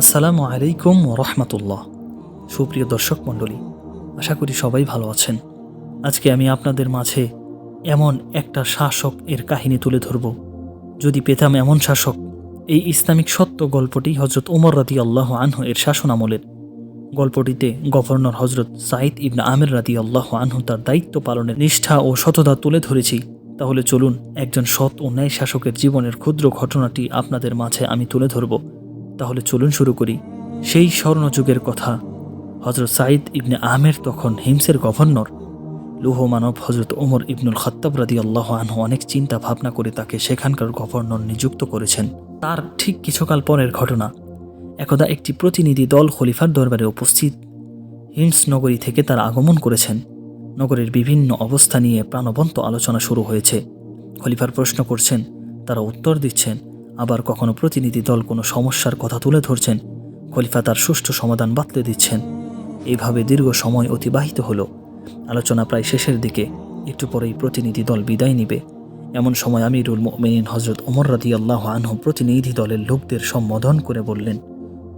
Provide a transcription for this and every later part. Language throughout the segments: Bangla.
আসসালামু আলাইকুম রহমতুল্লাহ। সুপ্রিয় দর্শক মণ্ডলী, আশা করি সবাই ভালো আছেন। আজকে আমি আপনাদের মাঝে এমন একটা শাসক এর কাহিনী তুলে ধরব। যদি পেতাম এমন শাসক, এই ইসলামিক সত্য গল্পটি হজরত উমর রাদি আল্লাহ আনহু এর শাসন আমলের গল্পটিতে গভর্নর হজরত সাইদ ইবনা আমের রাদি আল্লাহ আনহু তার দায়িত্ব পালনের নিষ্ঠা ও সততা তুলে ধরেছি। তাহলে চলুন একজন সৎ ও ন্যায় শাসকের জীবনের ক্ষুদ্র ঘটনাটি আপনাদের মাঝে আমি তুলে ধরব। তাহলে চলুন শুরু করি। সেই স্বর্ণযুগের কথা। হজরত সাঈদ ইবনে আমের তখন হিমসের গভর্নর। লুহ মানব হজরত ওমর ইবনুল খত্তাব রাদি আল্লাহ আনহু অনেক চিন্তা ভাবনা করে তাকে সেখানকার গভর্নর নিযুক্ত করেছেন। তার ঠিক কিছুকাল পরের ঘটনা। একদা একটি প্রতিনিধি দল খলিফার দরবারে উপস্থিত। হিন্স নগরী থেকে তারা আগমন করেছেন। নগরের বিভিন্ন অবস্থা নিয়ে প্রাণবন্ত আলোচনা শুরু হয়েছে। খলিফার প্রশ্ন করছেন, তারা উত্তর দিচ্ছেন আবার কখনো প্রতিনিধি দল কোনো সমস্যার কথা তুলে ধরছেন? খলিফা তার সুষ্ঠু সমাধান বাতলে দিচ্ছেন। এইভাবে দীর্ঘ সময় অতিবাহিত হলো। আলোচনা প্রায় শেষের দিকে। একটু পরেই প্রতিনিধি দল বিদায় নিবে। এমন সময় আমিরুল মোমিনিন হজরত ওমর রাদি আল্লাহ আনহু প্রতিনিধি দলের লোকদের সম্বোধন করে বললেন,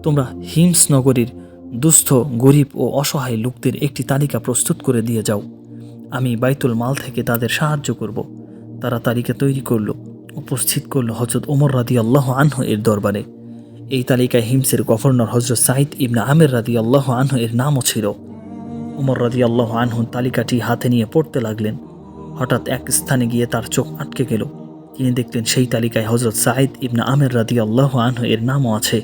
তোমরা হিমস নগরীর দুস্থ, গরিব ও অসহায় লোকদের একটি তালিকা প্রস্তুত করে দিয়ে যাও। আমি বাইতুল মাল থেকে তাদের সাহায্য করব। তারা তালিকা তৈরি করল। উপস্থিত করল হজরত ওমর রাদি আল্লাহ আনহ এর দরবারে। এই তালিকায় হিমসের গভর্নর হজরত সাইদ ইবনা আমের রাদি আল্লাহ আনহু এর নামও ছিল। ওমর রাদি আল্লাহ আনহু তালিকাটি হাতে নিয়ে পড়তে লাগলেন। হঠাৎ এক স্থানে গিয়ে তার চোখ আটকে গেল। তিনি দেখলেন সেই তালিকায় হজরত সাঈদ ইবনা আমের রাদি আল্লাহ আনহু এর নামও আছে।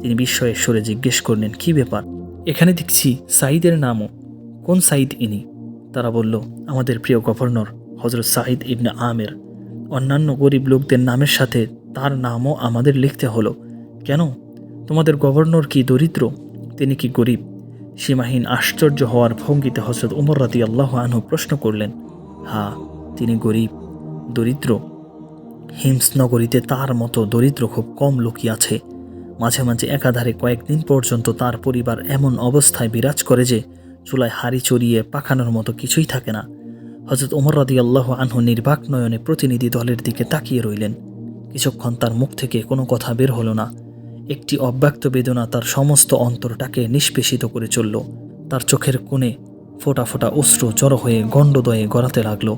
তিনি বিস্ময়ের স্বরে জিজ্ঞেস করলেন, কি ব্যাপার? এখানে দেখছি সাঈদের নামও। কোন সাঈদ ইনি? তারা বলল, আমাদের প্রিয় গভর্নর হজরত সাইদ ইবনা আমের। অন্যান্য গরিব লোকদের নামের সাথে তার নামও আমাদের লিখতে হলো। কেন? তোমাদের গভর্নর কি দরিদ্র? তিনি কি গরিব? সীমাহীন আশ্চর্য হওয়ার ভঙ্গিতে হজরত উমর রাতি আল্লাহ আনহু প্রশ্ন করলেন, হা, তিনি গরিব, দরিদ্র? হিমস নগরীতে তার মতো দরিদ্র খুব কম লোকই আছে। মাঝে মাঝে একাধারে কয়েকদিন পর্যন্ত তার পরিবার এমন অবস্থায় বিরাজ করে যে চুলায় হাড়ি চড়িয়ে পাখানোর মতো কিছুই থাকে না। হজরত ওমর রাদি আল্লাহ আনহু নির্বাক নয়নে প্রতিনিধি দলের দিকে তাকিয়ে রইলেন। কিছুক্ষণ তার মুখ থেকে কোনো কথা বের হলো না। একটি অব্যক্ত বেদনা তার সমস্ত অন্তরটাকে নিষ্পেষিত করে চলল। তার চোখের কোণে ফোটা ফোটা অশ্রু জড়ো হয়ে গণ্ডদয়ে গড়াতে লাগল।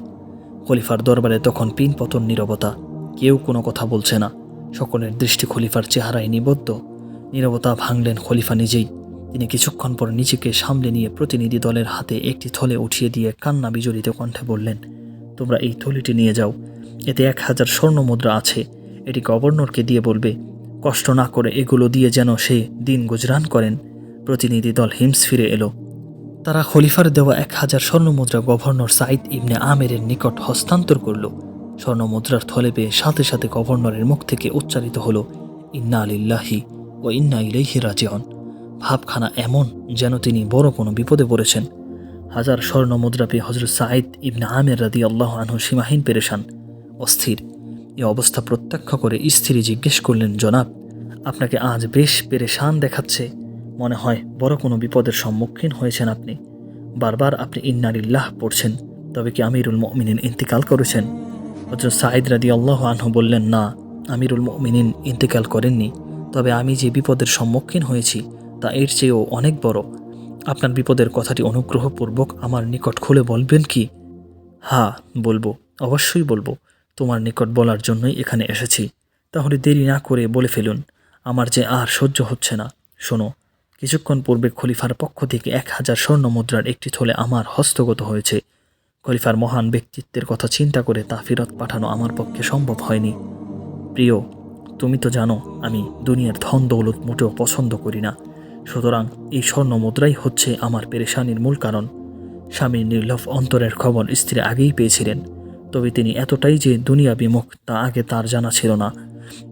খলিফার দরবারে তখন পিন পতন নীরবতা। কেউ কোনো কথা বলছে না। সকলের দৃষ্টি খলিফার চেহারায় নিবদ্ধ। নীরবতা ভাঙলেন খলিফা নিজেই। তিনি কিছুক্ষণ পর নিজেকে সামলে নিয়ে প্রতিনিধি দলের হাতে একটি থলে উঠিয়ে দিয়ে কান্না বিজড়িত কণ্ঠে বললেন, তোমরা এই থলিটি নিয়ে যাও, এতে এক হাজার স্বর্ণ মুদ্রা আছে। এটি গভর্নরকে দিয়ে বলবে, কষ্ট না করে এগুলো দিয়ে যেন সে দিন গুজরান করেন। প্রতিনিধি দল হিমস ফিরে এলো। তারা খলিফার দেওয়া এক হাজার স্বর্ণমুদ্রা গভর্নর সাইদ ইবনে আমেরের নিকট হস্তান্তর করল। স্বর্ণমুদ্রার থলে পেয়ে সাথে সাথে গভর্নরের মুখ থেকে উচ্চারিত হলো, ইন্না আলিল্লাহি ও ইন্না ইলাইহি রাজিউন। ভাবখানা এমন যেন তিনি বড় কোনো বিপদে পড়েছেন। হাজার স্বর্ণ মুদ্রা পেয়ে হজরত সাইদ ইবনে আমের রাদি আল্লাহ আনহু সীমাহীন পেরেশান। অস্থির। এ অবস্থা প্রত্যক্ষ করে স্ত্রী জিজ্ঞেস করলেন, জনাব, আপনাকে আজ বেশ পেরেশান দেখাচ্ছে। মনে হয় বড় কোনো বিপদের সম্মুখীন হয়েছেন আপনি। বারবার আপনি ইন্নারিল্লাহ পড়ছেন, তবে কি আমিরুল মমিনিন ইন্তিকাল করেছেন? হজরত সাঈদ রাদি আল্লাহ আনহু বললেন, না, আমিরুল মমিনিন ইন্তিকাল করেননি। তবে আমি যে বিপদের সম্মুখীন হয়েছি তা এর চেয়েও অনেক বড়। আপনার বিপদের কথাটি অনুগ্রহপূর্বক আমার নিকট খুলে বলবেন কি? হ্যাঁ বলব, অবশ্যই বলব, তোমার নিকট বলার জন্যই এখানে এসেছি। তাহলে দেরি না করে বলে ফেলুন, আমার যে আর সহ্য হচ্ছে না। শোনো, কিছুক্ষণ পূর্বে খলিফার পক্ষ থেকে এক হাজার স্বর্ণ মুদ্রার একটি থলে আমার হস্তগত হয়েছে। খলিফার মহান ব্যক্তিত্বের কথা চিন্তা করে তা ফেরত পাঠানো আমার পক্ষে সম্ভব হয়নি। প্রিয়, তুমি তো জানো, আমি দুনিয়ার ধন দৌলত মোটেও পছন্দ করি না। সুতরাং এই স্বর্ণ মুদ্রাই হচ্ছে আমার পেরেশানির মূল কারণ। স্বামীর নির্লভ অন্তরের খবর স্ত্রী আগেই পেয়েছিলেন, তবে তিনি এতটাই যে দুনিয়া বিমুখ তা আগে তার জানা ছিল না।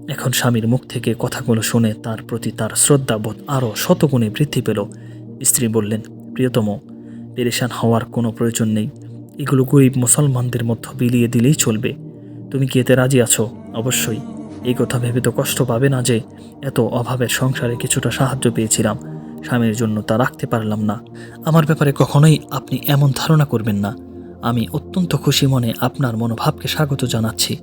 এখন স্বামীর মুখ থেকে কথাগুলো শুনে তার প্রতি তার শ্রদ্ধাবোধ আরও শতগুণে বৃদ্ধি পেল। স্ত্রী বললেন, প্রিয়তম, পেরেশান হওয়ার কোনো প্রয়োজন নেই। এগুলো গরিব মুসলমানদের মধ্যে বিলিয়ে দিলেই চলবে। তুমি কি এতে রাজি আছো? অবশ্যই। এই কথা ভেবে তো কষ্ট পাবে না যে এত অভাবের সংসারে কিছুটা সাহায্য পেয়েছিলাম। স্বামীর জন্য তা রাখতে পারলাম না। আমার ব্যাপারে কখনোই আপনি এমন ধারণা করবেন না। আমি অত্যন্ত খুশি মনে আপনার মনোভাবকে স্বাগত জানাচ্ছি।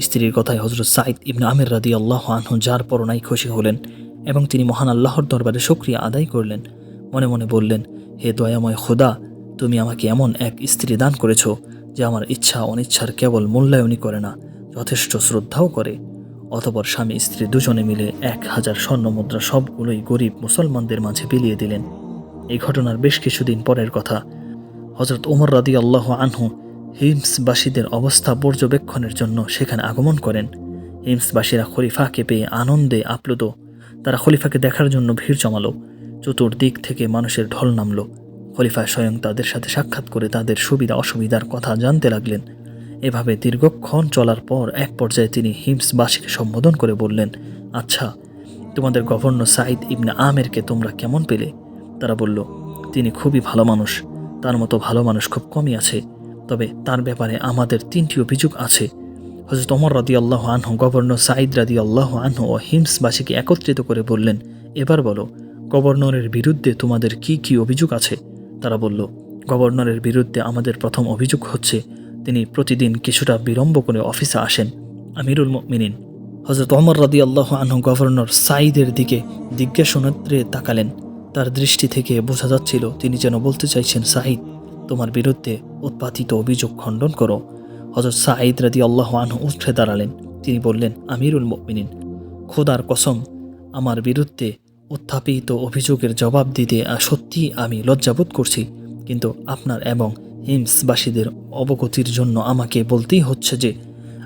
স্ত্রীর কথায় হজরত সাইদ ইবনে আমের রাদি আল্লাহ আনহু যার পরনাই খুশি হলেন এবং তিনি মহান আল্লাহর দরবারে শুক্রিয়া আদায় করলেন, মনে মনে বললেন, হে দয়াময় খোদা, তুমি আমাকে এমন এক স্ত্রী দান করেছ যে আমার ইচ্ছা অনিচ্ছার কেবল মূল্যায়নই করে না, যথেষ্ট শ্রদ্ধাও করে। অতপর স্বামী স্ত্রী দুজনে মিলে এক হাজার স্বর্ণ মুদ্রা সবগুলোই গরিব মুসলমানদের মাঝে বিলিয়ে দিলেন। এই ঘটনার বেশ কিছুদিন পরের কথা। হজরত ওমর রাদি আল্লাহ আনহু হিমসবাসীদের অবস্থা পর্যবেক্ষণের জন্য সেখানে আগমন করেন। হিমসবাসীরা খলিফাকে পেয়ে আনন্দে আপ্লুত। তারা খলিফাকে দেখার জন্য ভিড় জমালো। চতুর্দিক থেকে মানুষের ঢল নামলো। খলিফা স্বয়ং তাদের সাথে সাক্ষাৎ করে তাদের সুবিধা অসুবিধার কথা জানতে লাগলেন। এভাবে দীর্ঘক্ষণ চলার পর এক পর্যায়ে তিনি হিমসবাসীকে সম্বোধন করে বললেন আচ্ছা তোমাদের গভর্নর সাইদ ইবনে আমেরকে তোমরা কেমন পেলে? তারা বলল, তিনি খুবই ভালো মানুষ, তার মতো ভালো মানুষ খুব কমই আছে, তবে তার ব্যাপারে আমাদের তিনটি অভিযোগ আছে। হজরত অমর রাদি আল্লাহ আনহু, গভর্নর সাইদ রাদি আল্লাহ আনহু ও হিমসবাসীকে একত্রিত করে বললেন, এবার বলো, গভর্নরের বিরুদ্ধে তোমাদের কি কি অভিযোগ আছে? তারা বলল, গভর্নরের বিরুদ্ধে আমাদের প্রথম অভিযোগ হচ্ছে তিনি প্রতিদিন কিছুটা বিলম্ব করে অফিসে আসেন। আমিরুল মিনিন হজরত অমর রাদি আল্লাহ আনহু গভর্নর সাইদের দিকে জিজ্ঞাসনত্রে তাকালেন। তার দৃষ্টি থেকে বোঝা যাচ্ছিল, তিনি যেন বলতে চাইছেন সাইদ তোমার বিরুদ্ধে উৎপাদিত অভিযোগ খণ্ডন করো। হজরত সাঈদ রাদি আল্লাহ আনহু উঠে দাঁড়ালেন। তিনি বললেন, আমিরুল মিনিন খোদার কসম, আমার বিরুদ্ধে উত্থাপিত অভিযোগের জবাব দিতে সত্যি আমি লজ্জাবোধ করছি, কিন্তু আপনার এবং হিমসবাসীদের অবগতির জন্য আমাকে বলতেই হচ্ছে যে,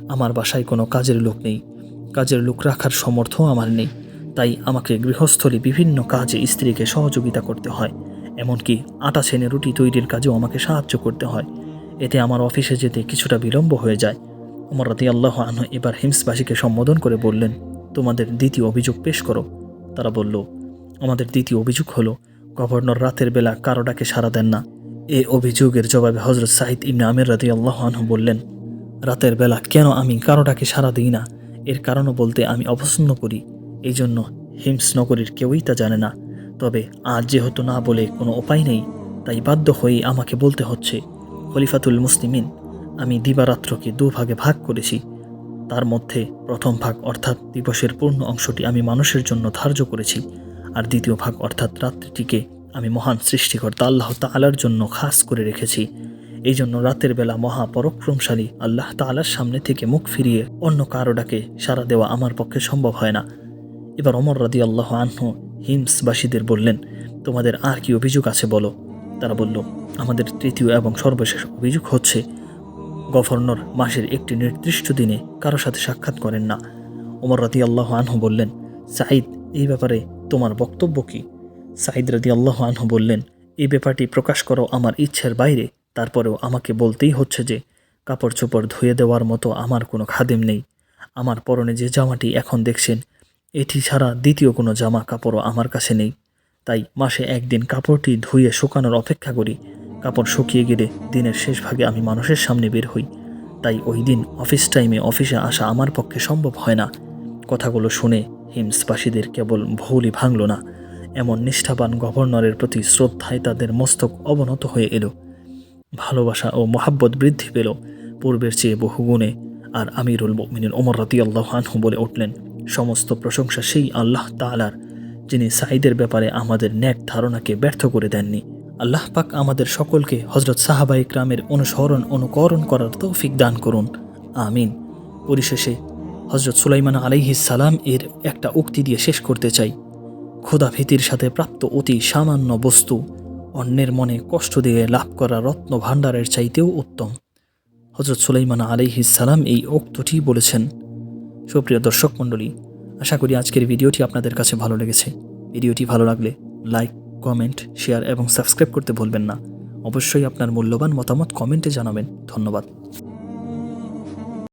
আমার বাসায় কোনো কাজের লোক নেই। কাজের লোক রাখার সমর্থ আমার নেই। তাই আমাকে গৃহস্থলী বিভিন্ন কাজে স্ত্রীকে সহযোগিতা করতে হয়। এমনকি আটা ছেনে রুটি তৈরির কাজেও আমাকে সাহায্য করতে হয়। এতে আমার অফিসে যেতে কিছুটা বিলম্ব হয়ে যায়। আমার রাতি আল্লাহ আনহ এবার হিমসবাসীকে সম্বোধন করে বললেন, তোমাদের দ্বিতীয় অভিযোগ পেশ করো। তারা বলল, আমাদের দ্বিতীয় অভিযোগ হলো, গভর্নর রাতের বেলা কারও ডাকে সাড়া দেন না। এ অভিযোগের জবাবে হজরত সাহিদ ইবনে আমির রাদি আল্লাহ বললেন, রাতের বেলা কেন আমি কারও ডাকে সাড়া দিই না? এর কারণও বলতে আমি অপছন্দ করি। এই জন্য হিমস নগরীর কেউই তা জানে না। তবে আজ যেহেতু না বলে কোনো উপায় নেই, তাই বাধ্য হয়েই আমাকে বলতে হচ্ছে, খলিফাতুল মুসলিমিন, আমি দিবারাত্রকে দুভাগে ভাগ করেছি। তার মধ্যে প্রথম ভাগ অর্থাৎ দিবসের পূর্ণ অংশটি আমি মানুষের জন্য ধার্য করেছি, আর দ্বিতীয় ভাগ অর্থাৎ রাত্রিটিকে আমি মহান সৃষ্টিকর্তা আল্লাহ তালার জন্য খাস করে রেখেছি। এই জন্য রাতের বেলা মহা পরক্রমশালী আল্লাহ তালার সামনে থেকে মুখ ফিরিয়ে অন্য কারও ডাকে সাড়া দেওয়া আমার পক্ষে সম্ভব হয় না। এবার অমর রাদি আল্লাহ আহ্ন হিমসবাসীদের বললেন, তোমাদের আর কি অভিযোগ আছে বলো? তারা বলল, আমাদের তৃতীয় এবং সর্বশেষ অভিযোগ হচ্ছে, গভর্নর মাসের একটি নির্দিষ্ট দিনে কারও সাথে সাক্ষাৎ করেন না। ওমর রাদি আল্লাহ আনহু বললেন, সাঈদ, এই ব্যাপারে তোমার বক্তব্য কি? সাঈদ রাদি আল্লাহ আনহু বললেন এই ব্যাপারটি প্রকাশ করো আমার ইচ্ছের বাইরে। তারপরেও আমাকে বলতেই হচ্ছে যে কাপড় চোপড় ধুয়ে দেওয়ার মতো আমার কোনো খাদেম নেই। আমার পরনে যে জামাটি এখন দেখছেন, এটি ছাড়া দ্বিতীয় কোনো জামা কাপড়ও আমার কাছে নেই। তাই মাসে একদিন কাপড়টি ধুয়ে শুকানোর অপেক্ষা করি। কাপড় শুকিয়ে গেলে দিনের শেষ ভাগে আমি মানুষের সামনে বের হই। তাই ওই দিন অফিস টাইমে অফিসে আসা আমার পক্ষে সম্ভব হয় না। কথাগুলো শুনে হিমসবাসীদের কেবল ভুলই ভাঙল না। এমন নিষ্ঠাবান গভর্নরের প্রতি শ্রদ্ধায় তাদের মস্তক অবনত হয়ে এলো। ভালোবাসা ও মহাব্বত বৃদ্ধি পেল পূর্বের চেয়ে বহুগুণে, আর আমিরুল মিনের ওমর রাতি আল্লাহ আনহু বলে উঠলেন, সমস্ত প্রশংসা সেই আল্লাহ তালার যিনি সাইদের ব্যাপারে আমাদের ন্যাক ধারণাকে ব্যর্থ করে দেননি। আল্লাহ পাক আমাদের সকলকে হজরত সাহাবা ইকরামের অনুসরণ অনুকরণ করার তৌফিক দান করুন। আমিন। পরিশেষে হজরত সুলাইমান আলাইহিস সালাম এর একটা উক্তি দিয়ে শেষ করতে চাই। ক্ষুধা ভীতির সাথে প্রাপ্ত অতি সামান্য বস্তু, অন্যের মনে কষ্ট দিয়ে লাভ করা রত্ন ভাণ্ডারের চাইতেও উত্তম। হজরত সুলাইমান সালাম এই উক্তটি বলেছেন। সুপ্রিয় দর্শক মণ্ডলী, আশা করি আজকের ভিডিওটি আপনাদের কাছে ভালো লেগেছে। ভিডিওটি ভালো লাগলে লাইক, কমেন্ট, শেয়ার এবং সাবস্ক্রাইব করতে ভুলবেন না। অবশ্যই আপনার মূল্যবান মতামত কমেন্টে জানাবেন। ধন্যবাদ।